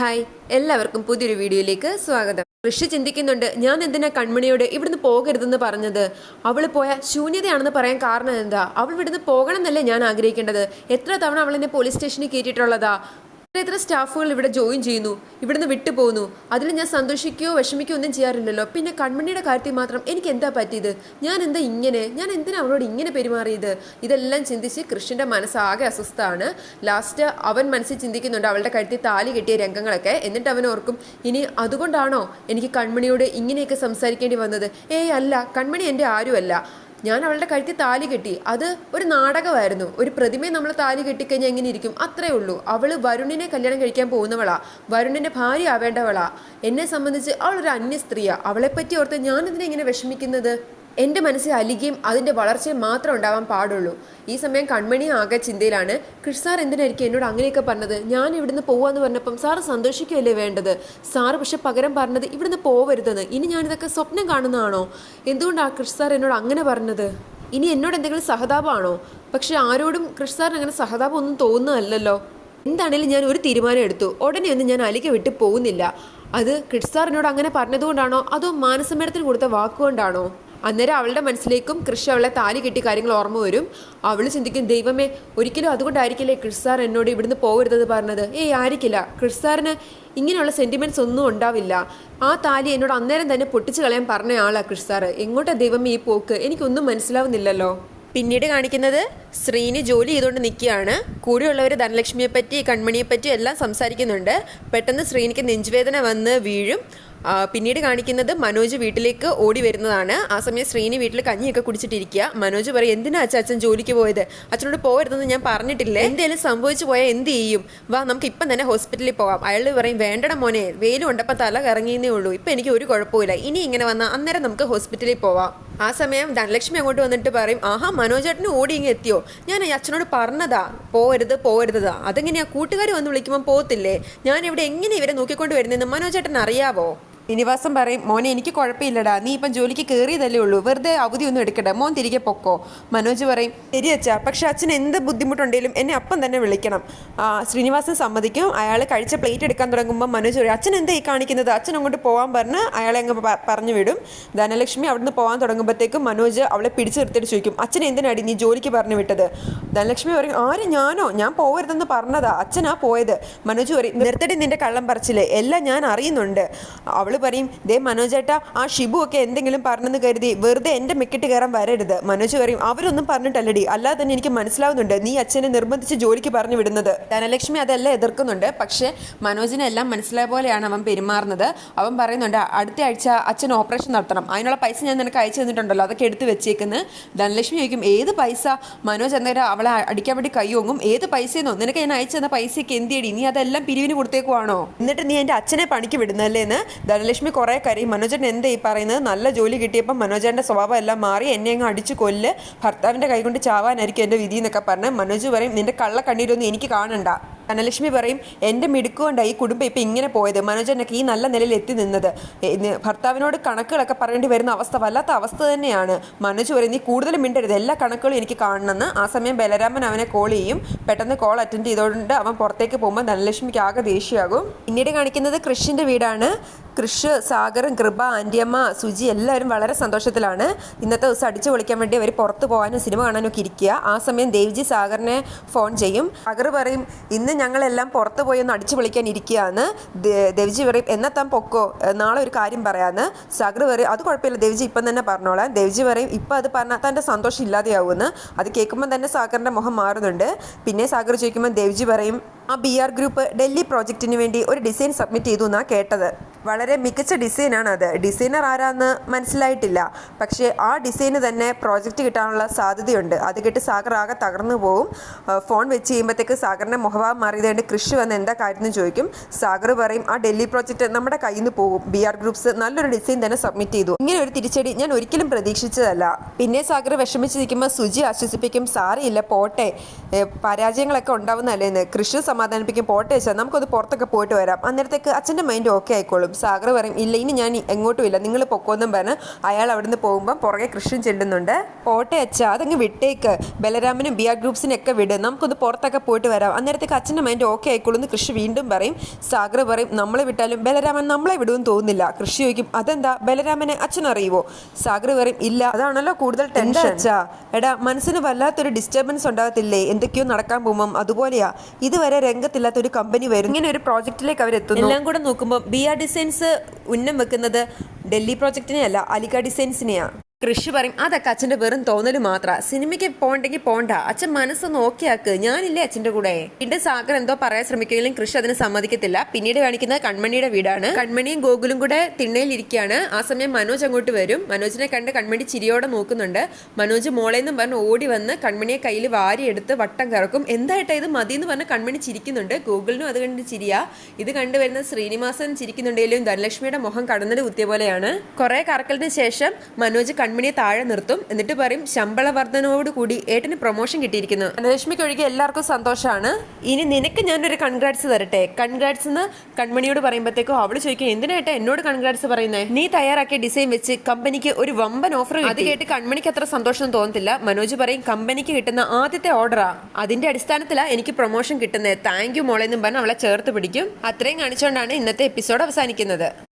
Hi എല്ലാവർക്കും പുതിയൊരു വീഡിയോയിലേക്ക് സ്വാഗതം. ഋഷി ചിന്തിക്കുന്നുണ്ട് ഞാൻ എന്തിനാ കൺമണിയോട് ഇവിടുന്ന് പോകരുതെന്ന് പറഞ്ഞത്? അവൾ പോയ ശൂന്യതയാണെന്ന് പറയാൻ കാരണം എന്താ? അവൾ ഇവിടുന്ന് പോകണം എന്നല്ലേ ഞാൻ ആഗ്രഹിക്കേണ്ടത്? എത്ര തവണ അവൾ എന്നെ പോലീസ് സ്റ്റേഷനിൽ കയറ്റിയിട്ടുള്ളതാ? എത്ര സ്റ്റാഫുകൾ ഇവിടെ ജോയിൻ ചെയ്യുന്നു ഇവിടുന്ന് വിട്ടു പോകുന്നു അതിൽ ഞാൻ സന്തോഷിക്കുകയോ വിഷമിക്കുകയോ ഒന്നും ചെയ്യാറില്ലല്ലോ. പിന്നെ കൺമണിയുടെ കാര്യത്തിൽ മാത്രം എനിക്ക് എന്താ പറ്റിയത്? ഞാൻ എന്താ ഇങ്ങനെ? ഞാൻ എന്തിനാ അവരോട് ഇങ്ങനെ പെരുമാറിയത്? ഇതെല്ലാം ചിന്തിച്ച് കൃഷ്ണന്റെ മനസ്സാകെ അസ്വസ്ഥമാണ് ലാസ്റ്റ് അവൻ മനസ്സിൽ ചിന്തിക്കുന്നുണ്ട് അവളുടെ കഴുത്തിൽ താലി കെട്ടിയ രംഗങ്ങളൊക്കെ. എന്നിട്ട് അവൻ ഓർക്കും ഇനി അതുകൊണ്ടാണോ എനിക്ക് കൺമണിയോട് ഇങ്ങനെയൊക്കെ സംസാരിക്കേണ്ടി വന്നത്? ഏയ് അല്ല കൺമണി എന്റെ ആരുമല്ല. ഞാൻ അവളുടെ കഴുത്തിൽ താലി കെട്ടി. അത് ഒരു നാടകമായിരുന്നു. ഒരു പ്രതിമയെ നമ്മൾ താലി കെട്ടിക്കഴിഞ്ഞാൽ എങ്ങനെ ഇരിക്കും? അത്രേ ഉള്ളൂ. അവൾ വരുണിനെ കല്യാണം കഴിക്കാൻ പോകുന്നവളാ. വരുണിന്റെ ഭാര്യ ആവേണ്ടവളാ. എന്നെ സംബന്ധിച്ച് അവളൊരു ഒരു അന്യ സ്ത്രീയാ അവളെപ്പറ്റി ഓർത്ത് ഞാൻ ഇതിനെ ഇങ്ങനെ വിഷമിക്കുന്നത്? എന്റെ മനസ്സിൽ അലികയും അതിന്റെ വളർച്ചയും മാത്രം ഉണ്ടാവാൻ പാടുള്ളൂ. ഈ സമയം കൺമണി ആകെ ചിന്തയിലാണ്. കൃഷ് സാർ എന്തിനായിരിക്കും എന്നോട് അങ്ങനെയൊക്കെ പറഞ്ഞത്? ഞാൻ ഇവിടുന്ന് പോവാന്ന് പറഞ്ഞപ്പം സാറ് സന്തോഷിക്കുകയല്ലേ വേണ്ടത്? സാറ് പക്ഷെ പകരം പറഞ്ഞത് ഇവിടുന്ന് പോവരുതെന്ന്. ഇനി ഞാനിതൊക്കെ സ്വപ്നം കാണുന്നതാണോ? എന്തുകൊണ്ടാണ് കൃഷ് സാർ എന്നോട് അങ്ങനെ പറഞ്ഞത്? ഇനി എന്നോട് എന്തെങ്കിലും സഹതാപമാണോ? പക്ഷെ ആരോടും കൃഷ് സാറിന് അങ്ങനെ സഹതാപം ഒന്നും തോന്നുന്നതല്ലല്ലോ. എന്താണേലും ഞാൻ ഒരു തീരുമാനം എടുത്തു. ഉടനെ ഒന്നും ഞാൻ അലിക വിട്ട് പോകുന്നില്ല. അത് കൃഷ് സാറിനോട് അങ്ങനെ പറഞ്ഞതുകൊണ്ടാണോ? അതോ മാനസമേടത്തിന് കൊടുത്ത വാക്കുകൊണ്ടാണോ? അന്നേരം അവളുടെ മനസ്സിലേക്കും കൃഷി അവളെ താലി കെട്ടി കാര്യങ്ങൾ ഓർമ്മ വരും. അവൾ ചിന്തിക്കും ദൈവമേ ഒരിക്കലും അതുകൊണ്ടായിരിക്കില്ലേ കൃഷ് സാർ എന്നോട് ഇവിടുന്ന് പോകരുതെന്ന് പറഞ്ഞത്? ഏ ആയിരിക്കില്ല. കൃഷ് ഇങ്ങനെയുള്ള സെന്റിമെന്റ്സ് ഒന്നും ഉണ്ടാവില്ല. ആ താലി എന്നോട് അന്നേരം തന്നെ പൊട്ടിച്ചു കളയാൻ പറഞ്ഞ ആളാ കൃഷ് സാറ് എങ്ങോട്ടാ ദൈവമേ ഈ പോക്ക്? എനിക്കൊന്നും മനസ്സിലാവുന്നില്ലല്ലോ. പിന്നീട് കാണിക്കുന്നത് ശ്രീന് ജോലി ചെയ്തുകൊണ്ട് നിൽക്കുകയാണ്. കൂടെയുള്ളവർ ധനലക്ഷ്മിയെപ്പറ്റി കൺമണിയെപ്പറ്റി കൺമണിയെ പറ്റി എല്ലാം സംസാരിക്കുന്നുണ്ട്. പെട്ടെന്ന് ശ്രീനിക്ക് നെഞ്ചുവേദന വന്ന് വീഴും. പിന്നീട് കാണിക്കുന്നത് മനോജ് വീട്ടിലേക്ക് ഓടി വരുന്നതാണ്. ആ സമയം ശ്രീനി വീട്ടിൽ കഞ്ഞിയൊക്കെ കുടിച്ചിട്ടിരിക്കുക. മനോജ് പറയും എന്തിനാ അച്ഛൻ അച്ഛൻ ജോലിക്ക് പോയത്? അച്ഛനോട് പോകരുതെന്ന് ഞാൻ പറഞ്ഞിട്ടില്ലേ? എന്തെങ്കിലും സംഭവിച്ചു പോയാൽ എന്ത് ചെയ്യും? വാ നമുക്ക് ഇപ്പം തന്നെ ഹോസ്പിറ്റലിൽ പോവാം. അയാൾ പറയും വേണ്ടട മോനെ വെയിലും ഉണ്ടപ്പം തല കറങ്ങിയെന്നേ ഉള്ളൂ. ഇപ്പം എനിക്ക് ഒരു കുഴപ്പമില്ല ഇനി ഇങ്ങനെ വന്നാൽ അന്നേരം നമുക്ക് ഹോസ്പിറ്റലിൽ പോവാം. ആ സമയം ധനലക്ഷ്മി അങ്ങോട്ട് വന്നിട്ട് പറയും ആഹാ മനോജേട്ടന് ഓടി ഇങ്ങ് എത്തിയോ? ഞാൻ അച്ഛനോട് പറഞ്ഞതാ. പോരുത് പോരുത് അതെങ്ങനെയാ? കൂട്ടുകാർ വന്ന് വിളിക്കുമ്പോൾ പോകത്തില്ലേ? ഞാൻ ഇവിടെ എങ്ങനെ ഇവരെ നോക്കിക്കൊണ്ട് വരുന്നതെന്ന് മനോജേട്ടൻ അറിയാവോ? ശ്രീനിവാസം പറയും മോനെ എനിക്ക് കുഴപ്പമില്ലടാ. നീ ഇപ്പം ജോലിക്ക് കയറിയതല്ലേ ഉള്ളൂ. വെറുതെ അവധി ഒന്നും എടുക്കണ്ട. മോൻ തിരികെ പൊക്കോ. മനോജ് പറയും ശരി അച്ഛാ. പക്ഷെ അച്ഛൻ എന്ത് ബുദ്ധിമുട്ടുണ്ടെങ്കിലും എന്നെ അപ്പം തന്നെ വിളിക്കണം. ശ്രീനിവാസൻ സമ്മതിക്കും. അയാൾ കഴിച്ച പ്ലേറ്റ് എടുക്കാൻ തുടങ്ങുമ്പോൾ മനോജ് പറയും അച്ഛൻ എന്താ ഈ കാണിക്കുന്നത്? അച്ഛൻ അങ്ങോട്ട് പോകാൻ പറഞ്ഞ് അയാളെ അങ്ങ് പറഞ്ഞു വിടും. ധനലക്ഷ്മി അവിടുന്ന് പോകാൻ തുടങ്ങുമ്പോഴത്തേക്കും മനോജ് അവളെ പിടിച്ചു നിർത്തിയിട്ട് ചോദിക്കും അച്ഛൻ എന്തിനാടി നീ ജോലിക്ക് പറഞ്ഞു വിട്ടത്? ധനലക്ഷ്മി പറയും ആര്? ഞാനോ? ഞാൻ പോകരുതെന്ന് പറഞ്ഞതാ. അച്ഛനാ പോയത്. മനോജ് പറയും നിർത്തടി നിന്റെ കള്ളം പറിച്ചില്ലേ? എല്ലാം ഞാൻ അറിയുന്നുണ്ട്. അവൾ പറയും ദേ മനോജേട്ടാ ആ ഷിബു ഒക്കെ എന്തെങ്കിലും പറഞ്ഞെന്ന് കരുതി വെറുതെ എന്റെ മെക്കിട്ട് കയറാൻ വരരുത്. മനോജ് പറയും അവരൊന്നും പറഞ്ഞിട്ടല്ലടി അല്ലാതെ തന്നെ എനിക്ക് മനസ്സിലാവുന്നുണ്ട് നീ അച്ഛനെ നിർബന്ധിച്ച് ജോലിക്ക് പറഞ്ഞു വിടുന്നത്. ധനലക്ഷ്മി അതെല്ലാം എതിർക്കുന്നുണ്ട് പക്ഷേ മനോജിനെ എല്ലാം മനസ്സിലായ പോലെയാണ് അവൻ പെരുമാറുന്നത്. അവൻ പറയുന്നുണ്ട് അടുത്ത ആഴ്ച അച്ഛൻ ഓപ്പറേഷൻ നടത്തണം. അതിനുള്ള പൈസ ഞാൻ നിനക്ക് അയച്ചു തന്നിട്ടുണ്ടല്ലോ അതൊക്കെ എടുത്ത് വെച്ചേക്കുന്നു. ധനലക്ഷ്മി ചോദിക്കും ഏത് പൈസ? മനോജ് അന്നേരം അവളെ അടിക്കാൻ വേണ്ടി കൈ ഓങ്ങും ഏത് പൈസയെന്നോ? നിനക്ക് ഞാൻ അയച്ചു തന്ന പൈസയൊക്കെ എന്തിയടി? നീ അതെല്ലാം പിരിവിന് കൊടുത്തേക്കുവാണോ? എന്നിട്ട് നീ എന്റെ അച്ഛനെ പണിക്ക് വിടുന്നല്ലേ എന്ന് ധനലക്ഷ്മി കുറേ കരയും. മനോജൻ എന്താ ഈ പറയുന്നത്? നല്ല ജോലി കിട്ടിയപ്പോൾ മനോജന്റെ സ്വഭാവം എല്ലാം മാറി. എന്നെ അങ്ങ് അടിച്ചു കൊല്ല്. ഭർത്താവിന്റെ കൈ കൊണ്ട് ചാവാനായിരിക്കും എന്റെ വിധി എന്നൊക്കെ പറഞ്ഞ് മനോജ് പറയും നിന്റെ കള്ള കള്ളക്കണ്ണീരൊന്നും എനിക്ക് കാണണ്ട. ധനലക്ഷ്മി പറയും എന്റെ മിടുക്കുകൊണ്ടാണ് ഈ കുടുംബം ഇപ്പം ഇങ്ങനെ പോയത്? മനോജനൊക്കെ ഈ നല്ല നിലയിൽ എത്തി നിന്നത്. ഭർത്താവിനോട് കണക്കുകളൊക്കെ പറയേണ്ടി വരുന്ന അവസ്ഥ വല്ലാത്ത അവസ്ഥ തന്നെയാണ്. മനോജ് പറയും നീ കൂടുതൽ മിണ്ടരുത്. എല്ലാ കണക്കുകളും എനിക്ക് കാണണമെന്ന്. ആ സമയം ബലരാമൻ അവനെ കോൾ ചെയ്യും. പെട്ടെന്ന് കോൾ അറ്റൻഡ് ചെയ്തുകൊണ്ട് അവൻ പുറത്തേക്ക് പോകുമ്പോൾ ധനലക്ഷ്മിക്ക് ആകെ ദേഷ്യമാകും. പിന്നീട് കാണിക്കുന്നത് കൃഷിന്റെ വീടാണ്. കൃഷ് സാഗറും കൃപ ആന്റിയമ്മ സുജി എല്ലാവരും വളരെ സന്തോഷത്തിലാണ്. ഇന്നത്തെ ദിവസം അടിച്ചു പൊളിക്കാൻ വേണ്ടി അവർ പുറത്ത് പോകാനും സിനിമ കാണാനും ഒക്കെ ഇരിക്കുക. ആ സമയം ദേവ്ജി സാഗറിനെ ഫോൺ ചെയ്യും. സാഗർ പറയും ഇന്ന് ഞങ്ങളെല്ലാം പുറത്ത് പോയി ഒന്ന് അടിച്ചു പൊളിക്കാൻ ഇരിക്കുകയാണ്. ദേവ്ജി പറയും എന്നാ പൊക്കോ? നാളെ ഒരു കാര്യം പറയാമെന്ന് സാഗർ പറയും അത് കുഴപ്പമില്ല ദേവ്ജി ഇപ്പം തന്നെ പറഞ്ഞോളാം. ദേവ്ജി പറയും ഇപ്പം അത് പറഞ്ഞാൽ തന്റെ സന്തോഷം ഇല്ലാതെയാവുമെന്ന്. അത് കേൾക്കുമ്പോൾ തന്നെ സാഗറിന്റെ മുഖം മാറുന്നുണ്ട്. പിന്നെ സാഗർ ചോദിക്കുമ്പോൾ ദേവ്ജി പറയും ആ ബി ആർ ഗ്രൂപ്പ് ഡൽഹി പ്രോജക്റ്റിന് വേണ്ടി ഒരു ഡിസൈൻ സബ്മിറ്റ് ചെയ്തു എന്നാണ് കേട്ടത്. വളരെ മികച്ച ഡിസൈനാണ് അത് ഡിസൈനർ ആരാന്ന് മനസ്സിലായിട്ടില്ല. പക്ഷേ ആ ഡിസൈന് തന്നെ പ്രോജക്റ്റ് കിട്ടാനുള്ള സാധ്യതയുണ്ട്. അത് കേട്ട് സാഗർ ആകെ തകർന്നു പോകും ഫോൺ വെച്ച് ചെയ്യുമ്പോഴത്തേക്ക് സാഗറിന്റെ മുഖഭാവം മാറിയതുകൊണ്ട് കൃഷി വന്ന് എന്താ കാര്യം എന്ന് ചോദിക്കും. സാഗർ പറയും ആ ഡൽഹി പ്രോജക്റ്റ് നമ്മുടെ കയ്യിൽ നിന്ന് പോകും. ബി ആർ ഗ്രൂപ്പ്സ് നല്ലൊരു ഡിസൈൻ തന്നെ സബ്മിറ്റ് ചെയ്തു. ഇങ്ങനെ ഒരു തിരിച്ചടി ഞാൻ ഒരിക്കലും പ്രതീക്ഷിച്ചതല്ല. പിന്നെ സാഗർ വിഷമിച്ചിരിക്കുമ്പോൾ സുജി ആശ്വസിപ്പിക്കും സാറിയില്ല പോട്ടെ. പരാജയങ്ങളൊക്കെ ഉണ്ടാവുന്നതല്ലേ എന്ന് കൃഷി സമാധാനിപ്പിക്കും. പോട്ടെ വെച്ചാൽ നമുക്കത് പുറത്തൊക്കെ പോയിട്ട് വരാം. അന്നേരത്തേക്ക് അച്ഛന്റെ മൈൻഡ് ഓക്കെ ആയിക്കോളും. പൊക്കോളും സാഗർ പറയും ഇല്ല ഇനി ഞാൻ എങ്ങോട്ടും ഇല്ല. നിങ്ങൾ പൊക്കോന്നും പറഞ്ഞ് അയാൾ അവിടുന്ന് പോകുമ്പോൾ പുറകെ കൃഷ്ണൻ ചെല്ലുന്നുണ്ട്. പോട്ടെ അച്ഛ അതങ്ങ് വിട്ടേക്ക്. ബലരാമനും ബിയാ ഗ്രൂപ്പ്സിനെ ഒക്കെ വിട്. നമുക്കൊന്ന് പുറത്തൊക്കെ പോയിട്ട് വരാം. അന്നേരത്തേക്ക് അച്ഛന്റെ മൈൻഡ് ഓക്കെ ആയിക്കോളൂ എന്ന് കൃഷി വീണ്ടും പറയും. സാഗർ പറയും നമ്മളെ വിട്ടാലും ബലരാമൻ നമ്മളെ വിടുമെന്ന് തോന്നുന്നില്ല. കൃഷി ചോദിക്കും അതെന്താ? ബലരാമനെ അച്ഛൻ അറിയുമോ സാഗർ പറയും ഇല്ല. അതാണല്ലോ കൂടുതൽ ടെൻഷൻ അച്ഛാ? എടാ മനസ്സിന് വല്ലാത്തൊരു ഡിസ്റ്റർബൻസ് ഉണ്ടാകത്തില്ലേ? എന്തൊക്കെയോ നടക്കാൻ പോകുമ്പം അതുപോലെയാ. ഇതുവരെ രംഗത്തില്ലാത്ത ഒരു കമ്പനി വരും ഇങ്ങനെ ഒരു പ്രോജക്റ്റിലേക്ക് അവരെത്തുന്നു. എല്ലാം കൂടെ നോക്കുമ്പോൾ ബി ആർ ഡിസൈൻസ് ഉന്നം വെക്കുന്നത് ഡൽഹി പ്രോജക്റ്റിനെയല്ല അല്ല ഡിസൈൻസിനെയാണ് ഡിസൈൻസിനെയാ കൃഷി പറയും അതൊക്കെ അച്ഛന്റെ വെറും തോന്നൽ മാത്ര. സിനിമയ്ക്ക് പോകണ്ടെങ്കിൽ പോണ്ട. അച്ഛൻ മനസ്സൊന്ന് ഓക്കെ ആക്ക് ഞാനില്ലേ അച്ഛന്റെ കൂടെ? പിന്നെ സാഗർ എന്തോ പറയാൻ ശ്രമിക്കുമെങ്കിലും കൃഷി അതിന് സമ്മതിക്കത്തില്ല. പിന്നീട് കാണിക്കുന്നത് കൺമണിയുടെ വീടാണ്. കൺമണിയും ഗോകുലും കൂടെ തിണ്ണയിൽ തിണ്ണയിലിരിക്കുകയാണ്. ആ സമയം മനോജ് അങ്ങോട്ട് വരും. മനോജിനെ കണ്ട് കൺമണി ചിരിയോടെ നോക്കുന്നുണ്ട്. മനോജ് മോളേന്നും പറഞ്ഞ് ഓടി വന്ന് കൺമണിയെ കയ്യിൽ വാരിയെടുത്ത് വട്ടം കറക്കും. എന്തായിട്ടാ ഇത് മതി എന്ന് പറഞ്ഞ് കൺമണി ചിരിക്കുന്നുണ്ട്. ഗൂഗിളിനും അത് കണ്ട് ചിരിയാ. ഇത് കണ്ടുവരുന്ന ശ്രീനിവാസൻ ചിരിക്കുന്നുണ്ടെങ്കിലും ധനലക്ഷ്മിയുടെ മുഖം കടന്നത് കുത്തിയ പോലെയാണ്. കുറെ കറക്കലിന് ശേഷം മനോജ് കൺമണിയെ താഴെ നിർത്തും. എന്നിട്ട് പറയും ശമ്പള വർധനവോട് കൂടി ഏട്ടന് പ്രൊമോഷൻ കിട്ടിയിരിക്കുന്നു. ധനലക്ഷ്മിക്ക് ഒഴികെ എല്ലാവർക്കും സന്തോഷമാണ് ഇനി നിനക്ക് ഞാനൊരു കൺഗ്രാറ്റ്സ് തരട്ടെ. കൺഗ്രാറ്റ്സ് എന്ന് കൺമണിയോട് പറയുമ്പോഴത്തേക്കും അവൾ ചോദിക്കും എന്തിനായിട്ട് എന്നോട് കൺഗ്രാറ്റ്സ് പറയുന്നത് നീ തയ്യാറാക്കിയ ഡിസൈൻ വെച്ച് കമ്പനിക്ക് ഒരു വമ്പൻ ഓഫർ അത് കേട്ട് കൺമണിക്ക് അത്ര സന്തോഷം തോന്നത്തില്ല. മനോജ് പറയും കമ്പനിക്ക് കിട്ടുന്ന ആദ്യത്തെ ഓർഡറാ അതിന്റെ അടിസ്ഥാനത്തിലാണ് എനിക്ക് പ്രൊമോഷൻ കിട്ടുന്നത് താങ്ക് യു മോളെന്നും പറഞ്ഞ് അവളെ ചേർത്ത് പിടിക്കും. അത്രയും കാണിച്ചുകൊണ്ടാണ് ഇന്നത്തെ എപ്പിസോഡ് അവസാനിക്കുന്നത്.